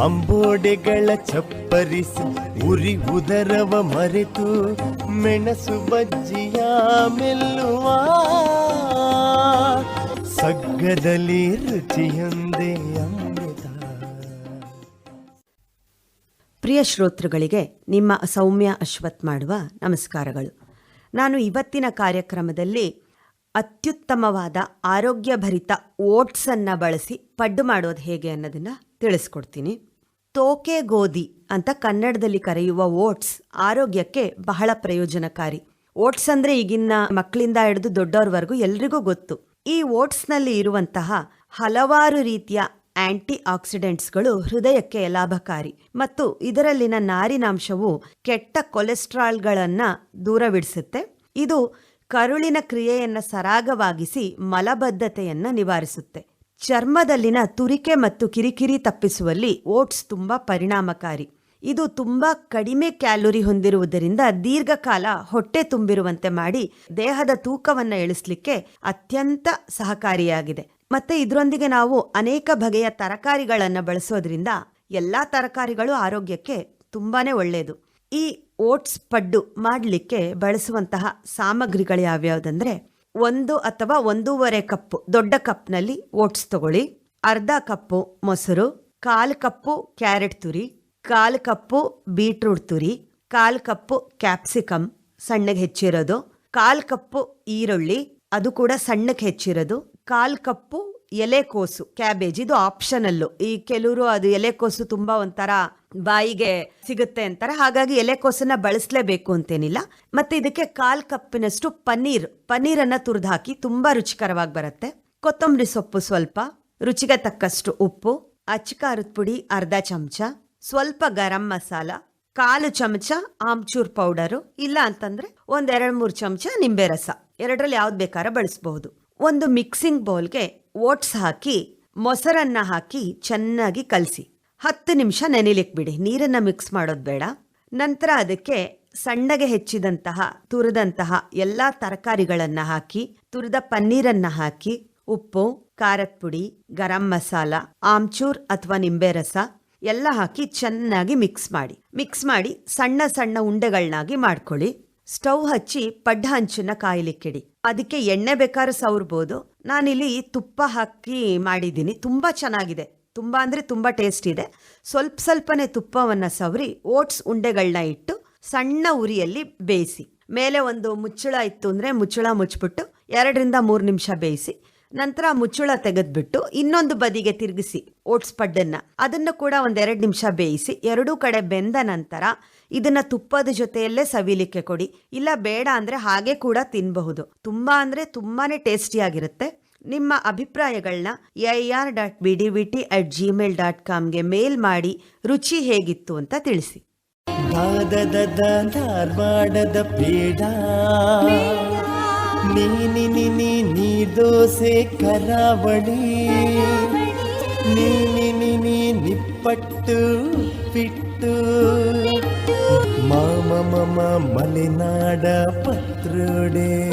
ಅಂಬೋಡೆಗಳ ಚಪ್ಪರಿಸಿ ಉರಿ ಉದರವ ಮರೆತು ಮೆಣಸು ಬಜ್ಜಿಯ ಮೆಲ್ಲುವ. ಸಗ್ಗದಲ್ಲಿ ರುಚಿಯೊಂದೇ ಅಮೃತ. ಪ್ರಿಯ ಶ್ರೋತೃಗಳಿಗೆ ನಿಮ್ಮ ಸೌಮ್ಯ ಅಶ್ವತ್ ಮಾಡುವ ನಮಸ್ಕಾರಗಳು. ನಾನು ಇವತ್ತಿನ ಕಾರ್ಯಕ್ರಮದಲ್ಲಿ ಅತ್ಯುತ್ತಮವಾದ ಆರೋಗ್ಯಭರಿತ ಓಟ್ಸನ್ನು ಬಳಸಿ ಪಡ್ಡು ಮಾಡೋದು ಹೇಗೆ ಅನ್ನೋದನ್ನು ತಿಳಿಸ್ಕೊಡ್ತೀನಿ. ತೋಕೆ ಗೋಧಿ ಅಂತ ಕನ್ನಡದಲ್ಲಿ ಕರೆಯುವ ಓಟ್ಸ್ ಆರೋಗ್ಯಕ್ಕೆ ಬಹಳ ಪ್ರಯೋಜನಕಾರಿ. ಓಟ್ಸ್ ಅಂದರೆ ಈಗಿನ ಮಕ್ಕಳಿಂದ ಹಿಡಿದು ದೊಡ್ಡವ್ರವರೆಗೂ ಎಲ್ರಿಗೂ ಗೊತ್ತು. ಈ ಓಟ್ಸ್ನಲ್ಲಿ ಇರುವಂತಹ ಹಲವಾರು ರೀತಿಯ ಆಂಟಿ ಆಕ್ಸಿಡೆಂಟ್ಸ್ಗಳು ಹೃದಯಕ್ಕೆ ಲಾಭಕಾರಿ ಮತ್ತು ಇದರಲ್ಲಿನ ನಾರಿನಾಂಶವು ಕೆಟ್ಟ ಕೊಲೆಸ್ಟ್ರಾಲ್ಗಳನ್ನು ದೂರವಿಡಿಸುತ್ತೆ. ಇದು ಕರುಳಿನ ಕ್ರಿಯೆಯನ್ನು ಸರಾಗವಾಗಿಸಿ ಮಲಬದ್ಧತೆಯನ್ನು ನಿವಾರಿಸುತ್ತೆ. ಚರ್ಮದಲ್ಲಿನ ತುರಿಕೆ ಮತ್ತು ಕಿರಿಕಿರಿ ತಪ್ಪಿಸುವಲ್ಲಿ ಓಟ್ಸ್ ತುಂಬ ಪರಿಣಾಮಕಾರಿ. ಇದು ತುಂಬ ಕಡಿಮೆ ಕ್ಯಾಲೋರಿ ಹೊಂದಿರುವುದರಿಂದ ದೀರ್ಘಕಾಲ ಹೊಟ್ಟೆ ತುಂಬಿರುವಂತೆ ಮಾಡಿ ದೇಹದ ತೂಕವನ್ನು ಇಳಿಸ್ಲಿಕ್ಕೆ ಅತ್ಯಂತ ಸಹಕಾರಿಯಾಗಿದೆ. ಮತ್ತೆ ಇದರೊಂದಿಗೆ ನಾವು ಅನೇಕ ಬಗೆಯ ತರಕಾರಿಗಳನ್ನು ಬಳಸೋದ್ರಿಂದ ಎಲ್ಲ ತರಕಾರಿಗಳು ಆರೋಗ್ಯಕ್ಕೆ ತುಂಬಾನೇ ಒಳ್ಳೆಯದು ಈ ಓಟ್ಸ್ ಪಡ್ಡು ಮಾಡಲಿಕ್ಕೆ ಬಳಸುವಂತಹ ಸಾಮಗ್ರಿಗಳು ಯಾವ್ಯಾವುದಂದ್ರೆ ಒಂದು ಅಥವಾ ಒಂದೂವರೆ ಕಪ್ಪು, ದೊಡ್ಡ ಕಪ್ನಲ್ಲಿ ಓಟ್ಸ್ ತಗೊಳ್ಳಿ. ಅರ್ಧ ಕಪ್ಪು ಮೊಸರು, ಕಾಲು ಕಪ್ಪು ಕ್ಯಾರೆಟ್ ತುರಿ, ಕಾಲು ಕಪ್ಪು ಬೀಟ್ರೂಟ್ ತುರಿ, ಕಾಲು ಕಪ್ಪು ಕ್ಯಾಪ್ಸಿಕಮ್ ಸಣ್ಣಗೆ ಹೆಚ್ಚಿರೋದು, ಕಾಲು ಕಪ್ಪು ಈರುಳ್ಳಿ, ಅದು ಕೂಡ ಸಣ್ಣಕ್ಕೆ ಹೆಚ್ಚಿರೋದು, ಕಾಲು ಕಪ್ಪು ಎಲೆಕೋಸು, ಕ್ಯಾಬೇಜ್, ಇದು ಆಪ್ಷನಲ್ಲು ಈ ಕೆಲವರು ಅದು ಎಲೆಕೋಸು ತುಂಬ ಒಂಥರ ಬಾಯಿಗೆ ಸಿಗುತ್ತೆ ಅಂತಾರೆ. ಹಾಗಾಗಿ ಎಲೆಕೋಸನ್ನ ಬಳಸಲೇಬೇಕು ಅಂತೇನಿಲ್ಲ. ಮತ್ತೆ ಇದಕ್ಕೆ ಕಾಲ್ ಕಪ್ಪಿನಷ್ಟು ಪನ್ನೀರ್, ಪನ್ನೀರನ್ನ ತುರ್ದು ಹಾಕಿ ತುಂಬಾ ರುಚಿಕರವಾಗಿ ಬರುತ್ತೆ. ಕೊತ್ತಂಬರಿ ಸೊಪ್ಪು ಸ್ವಲ್ಪ, ರುಚಿಗೆ ತಕ್ಕಷ್ಟು ಉಪ್ಪು, ಅಚ್ಚಕಾರದ ಪುಡಿ, ಅರ್ಧ ಚಮಚ, ಸ್ವಲ್ಪ ಗರಂ ಮಸಾಲ, ಕಾಲು ಚಮಚ ಆಮ್ಚೂರ್ ಪೌಡರು, ಇಲ್ಲ ಅಂತಂದ್ರೆ ಒಂದ್ ಎರಡ್ ಮೂರು ಚಮಚ ನಿಂಬೆ ರಸ. ಎರಡರಲ್ಲಿ ಯಾವ್ದು ಬೇಕಾದ್ರೆ ಬಳಸಬಹುದು. ಒಂದು ಮಿಕ್ಸಿಂಗ್ ಬೌಲ್ಗೆ ಓಟ್ಸ್ ಹಾಕಿ, ಮೊಸರನ್ನ ಹಾಕಿ ಚೆನ್ನಾಗಿ ಕಲಸಿ. ಹತ್ತು ನಿಮಿಷ ನೆನೆಲಿಕ್ಕೆ ಬಿಡಿ ನೀರನ್ನು ಮಿಕ್ಸ್ ಮಾಡೋದು ಬೇಡ. ನಂತರ ಅದಕ್ಕೆ ಸಣ್ಣಗೆ ಹೆಚ್ಚಿದಂತಹ, ತುರಿದಂತಹ ಎಲ್ಲ ತರಕಾರಿಗಳನ್ನು ಹಾಕಿ, ತುರಿದ ಪನ್ನೀರನ್ನು ಹಾಕಿ, ಉಪ್ಪು, ಖಾರದ ಪುಡಿ, ಗರಂ ಮಸಾಲ, ಆಮ್ಚೂರ್ ಅಥವಾ ನಿಂಬೆ ರಸ ಎಲ್ಲ ಹಾಕಿ ಚೆನ್ನಾಗಿ ಮಿಕ್ಸ್ ಮಾಡಿ. ಮಿಕ್ಸ್ ಮಾಡಿ ಸಣ್ಣ ಸಣ್ಣ ಉಂಡೆಗಳನ್ನಾಗಿ ಮಾಡ್ಕೊಳ್ಳಿ. ಸ್ಟವ್ ಹಚ್ಚಿ ಪಡ್ಡ ಹಂಚನ್ನ ಕಾಯ್ಲಿಕ್ಕಿಡಿ. ಅದಕ್ಕೆ ಎಣ್ಣೆ ಬೇಕಾದ್ರೂ ಸವರ್ಬೋದು. ನಾನಿಲ್ಲಿ ತುಪ್ಪ ಹಾಕಿ ಮಾಡಿದ್ದೀನಿ. ತುಂಬ ಚೆನ್ನಾಗಿದೆ. ತುಂಬ ಅಂದರೆ ತುಂಬ ಟೇಸ್ಟ್ ಇದೆ. ಸ್ವಲ್ಪ ಸ್ವಲ್ಪನೇ ತುಪ್ಪವನ್ನು ಸವರಿ, ಓಟ್ಸ್ ಉಂಡೆಗಳನ್ನ ಇಟ್ಟು ಸಣ್ಣ ಉರಿಯಲ್ಲಿ ಬೇಯಿಸಿ. ಮೇಲೆ ಒಂದು ಮುಚ್ಚಳ ಇತ್ತು ಅಂದರೆ ಮುಚ್ಚಳ ಮುಚ್ಚಿಬಿಟ್ಟು ಎರಡರಿಂದ ಮೂರು ನಿಮಿಷ ಬೇಯಿಸಿ. ನಂತರ ಮುಚ್ಚಳ ತೆಗೆದ್ಬಿಟ್ಟು ಇನ್ನೊಂದು ಬದಿಗೆ ತಿರುಗಿಸಿ ಓಟ್ಸ್ ಪಡ್ಡನ್ನು. ಅದನ್ನು ಕೂಡ ಒಂದೆರಡು ನಿಮಿಷ ಬೇಯಿಸಿ, ಎರಡೂ ಕಡೆ ಬೆಂದ ನಂತರ ಇದನ್ನು ತುಪ್ಪದ ಜೊತೆಯಲ್ಲೇ ಸವಿಲಿಕ್ಕೆ ಕೊಡಿ. ಇಲ್ಲ ಬೇಡ ಅಂದರೆ ಹಾಗೆ ಕೂಡ ತಿನ್ನಬಹುದು ತುಂಬ ಅಂದರೆ ತುಂಬಾ ಟೇಸ್ಟಿಯಾಗಿರುತ್ತೆ ನಿಮ್ಮ ಅಭಿಪ್ರಾಯಗಳನ್ನ I R dot B D V T at Gmail dot ಕಾಮ್ಗೆ mail ಮಾಡಿ ರುಚಿ ಹೇಗಿತ್ತು ಅಂತ ತಿಳಿಸಿ. ಧಾರವಾಡದ ಪೇಡ. ನೀನಿ ನೀ ದೋಸೆ ಕರಾವಳಿ. ನೀನಿ ನಿಪ್ಪಟ್ಟು, ಪಿಟ್ಟು. ಮಾಮ, ಮಮ, ಮಲೆನಾಡ ಪತ್ರೋಡೆ.